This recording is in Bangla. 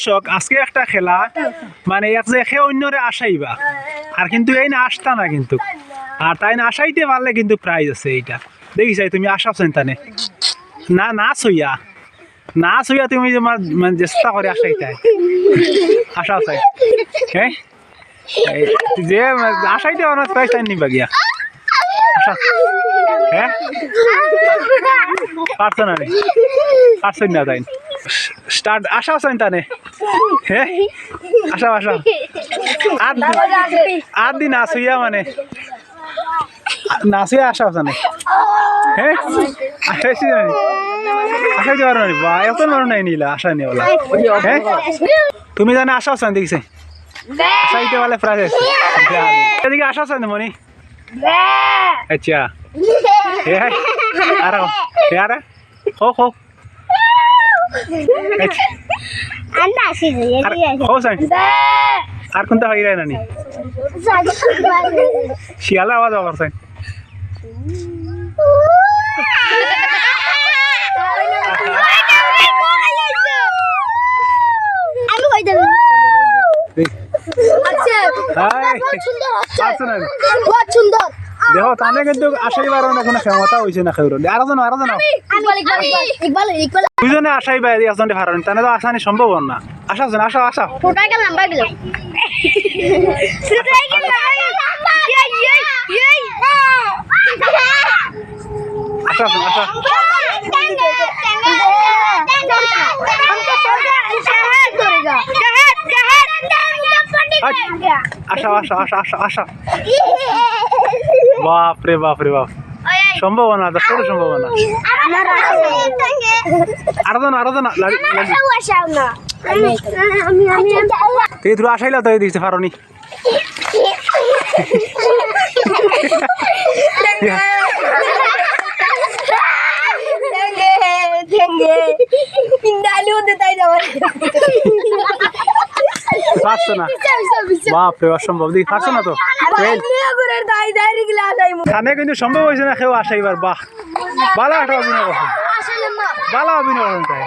দর্শক আজকে একটা খেলা মানে এক যে খে অন্যরে আসাইবা। আর কিন্তু এই না আসতা না কিন্তু। আর তাই না আসাইতে পারলে কিন্তু প্রাইজ আছে এইটা। দেখি চাই, তুমি আসাও চিন্তানে। না না সইয়া না সইয়া তুমি তোমার মানে চেষ্টা করে আসাইতে। আসাও চাই। হ্যাঁ যে আসাইতে পারো প্রাইজ তাই নিবা গিয়া। আসা হ্যাঁ পারছ না রে? পারছ না তাই। স্টার্ট আসা আছেন তানে হ্যাঁ আসা আসা। আর আর দিন আসুইয়া মানে। নাচুয়া আসা আছে না। হ্যাঁ আসাইছি জানি পারো বা, এত মারো নাই নিলা, আসা নি বলা। হ্যাঁ তুমি জানে আসা আছেন দেখিছে আসাইতে পারলে প্রায় এদিকে আসা আছেন মনি। আচ্ছা। আর। আর। হোক হোক Anda আর কোনটা হই রে নানি শিয়ালা আওয়াজ আবার আমি আচ্ছা সুন্দর সুন্দর দেখো তানে কিন্তু আসাইবার না কোনো ক্ষমতা হইছে না খেউর আর জন আর জন। দুজনে আসাইবা এই আসলে হারান তানে তো আসানি সম্ভব না। আসা আছেন আসা আসা টোটাল কে নাম্বার গেল। টোটাল কে নাম্বার এই এই এই আসা বাপ। রে বাপ রে বাপ সম্ভব না তো পুরো সম্ভব না আর জন আর আমি তুই তুই আসাইলা তো দিছে ফারনি পারছ না। বাপ রে অসম্ভব। দেখি থাকছে না তো? খানে কিন্তু সম্ভব হয়েছে না কেউ আসাইবার বাহ। বালা একটা অভিনয় করছেন বালা অভিনয় তাই।